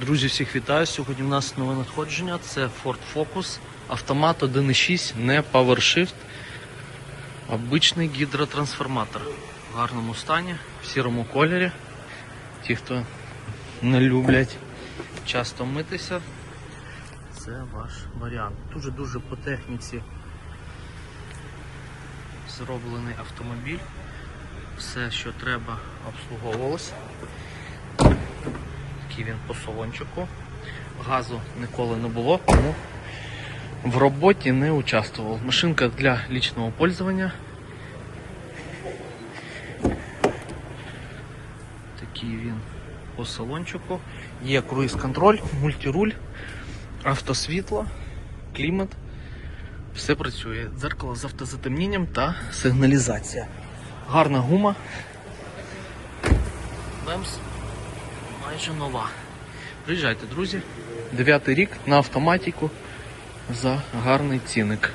Друзі, всіх вітаю. Сьогодні у нас нове надходження. Це Ford Focus. Автомат 1.6, не PowerShift. Обичний гідротрансформатор. В гарному стані, в сірому кольорі. Ті, хто не люблять часто митися, це ваш варіант. Дуже-дуже по техніці зроблений автомобіль. Все, що треба, обслуговувалось. Такий він по салончику. Газу ніколи не було, тому в роботі не участвував. Машинка для лічного пользовання. Такий він по салончику. Є круїз-контроль, мультируль, автосвітло, клімат. Все працює. Дзеркало з автозатемнінням та сигналізація. Гарна гума. Бемс майже нова. Приїжджайте, друзі. Дев'ятий рік на автоматіку за гарний цінник.